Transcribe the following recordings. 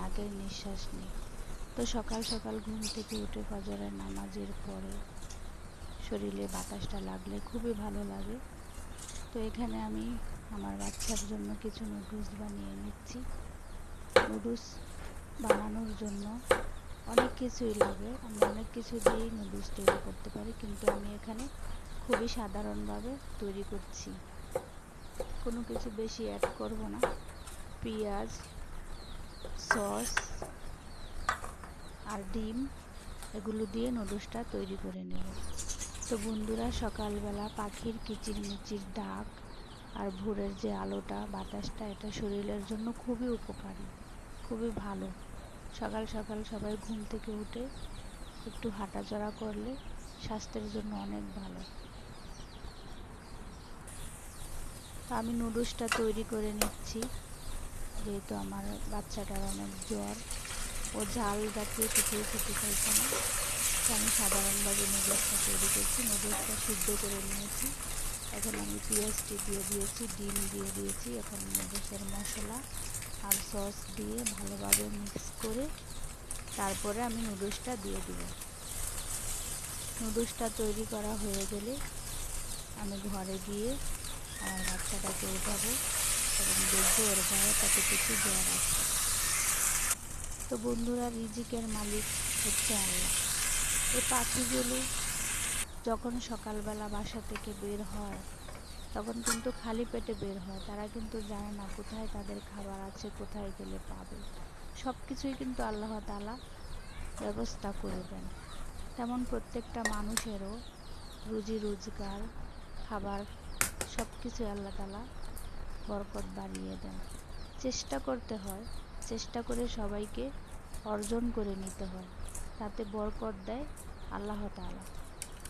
নাকের নিঃশ্বাস নেই তো সকাল সকাল ঘুম থেকে উঠে ফজরের নামাজের পরে শরীরে বাতাসটা লাগলে খুবই ভালো লাগে। তো এখানে আমি আমার বাচ্চার জন্য কিছু নুডলস বানিয়ে নিচ্ছি। নুডলস বানানোর জন্য অনেক কিছুই লাগে। আমরা অনেক কিছু দিয়েই নুডলস তৈরি করতে পারি, কিন্তু আমি এখানে খুবই সাধারণভাবে তৈরি করছি। কোনো কিছু বেশি অ্যাড করব না। পেঁয়াজ, সস আর ডিম, এগুলো দিয়ে নুডলসটা তৈরি করে নেব। তো বন্ধুরা, সকালবেলা পাখির কিচিরমিচির ডাক আর ভোরের যে আলোটা, বাতাসটা, এটা শরীরের জন্য খুবই উপকারী, খুবই ভালো। সকাল সকাল সবাই ঘুম থেকে উঠে একটু হাঁটাচলা করলে স্বাস্থ্যের জন্য অনেক ভালো। আমি নুডলসটা তৈরি করে নিচ্ছি। যেহেতু আমার বাচ্চাটার অনেক জ্বর, ও ঝাল জাতীয় কিছুই খেতে চাইছে না। আমি সাধারণভাবে নুডলসটা তৈরি করছি। নুডলসটা সিদ্ধ করে নিয়েছি। এখন আমি পেঁয়াজটি দিয়ে দিয়েছি, ডিম দিয়ে দিয়েছি। এখন নুডলসের মশলা আর সস দিয়ে ভালোভাবে মিক্স তারপরে আমি নুডলসটা দিয়ে দিব। নুডলসটা তৈরি করা হয়ে গেলে আমি ঘরে গিয়ে আমার বাচ্চাটাকে উঠাবো এবং দেখব ওর গায়ে কত কিছু জ্বর আছে। তো বন্ধুরা, রিজিকের মালিক হচ্ছে আল্লাহ। এই পাখিগুলো যখন সকালবেলা বাসা থেকে বের হয়, তখন কিন্তু খালি পেটে বের হয়। তারা কিন্তু জানে না কোথায় তাদের খাবার আছে, কোথায় গেলে পাবে। সব কিছুই কিন্তু আল্লাহ তালা ব্যবস্থা করে দেন। তেমন প্রত্যেকটা মানুষেরও রুজি, রোজগার, খাবার সব কিছু আল্লাহ তালা বরকত বাড়িয়ে দেন। চেষ্টা করতে হয়, চেষ্টা করে সবাইকে অর্জন করে নিতে হয়, তাতে বরকত দেয় আল্লাহ তালা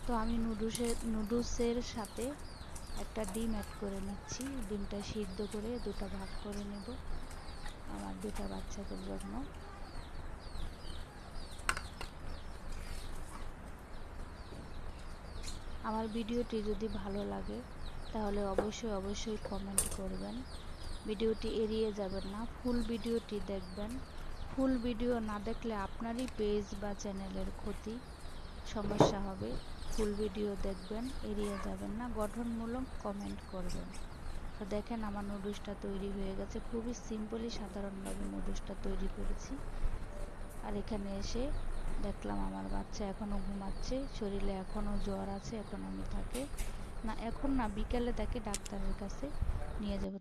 তো আমি নুডলসের নুডলসের সাথে একটা ডিম অ্যাড করে নিচ্ছি। ডিমটা সিদ্ধ করে দুটো ভাগ করে নেব। আমার দুটো বাচ্চাদের জন্য। আমার ভিডিওটি যদি ভালো লাগে, তাহলে অবশ্যই অবশ্যই কমেন্ট করবেন। ভিডিওটি এড়িয়ে যাবেন না ফুল ভিডিওটি দেখবেন। ফুল ভিডিও না দেখলে আপনারই পেজ বা চ্যানেলের ক্ষতি, সমস্যা হবে। ফুল ভিডিও দেখবেন, এড়িয়ে যাবেন না, গঠনমূলক কমেন্ট করবেন। তো দেখেন আমার নুডলসটা তৈরি হয়ে গেছে। খুবই সিম্পলি সাধারণভাবে নুডলসটা তৈরি করেছি। আর এখানে এসে দেখলাম আমার বাচ্চা এখনও ঘুমাচ্ছে, শরীরে এখনও জ্বর আছে, এখন আমি থাকে না, এখন না, বিকেলে তাকে ডাক্তারের কাছে নিয়ে যাব।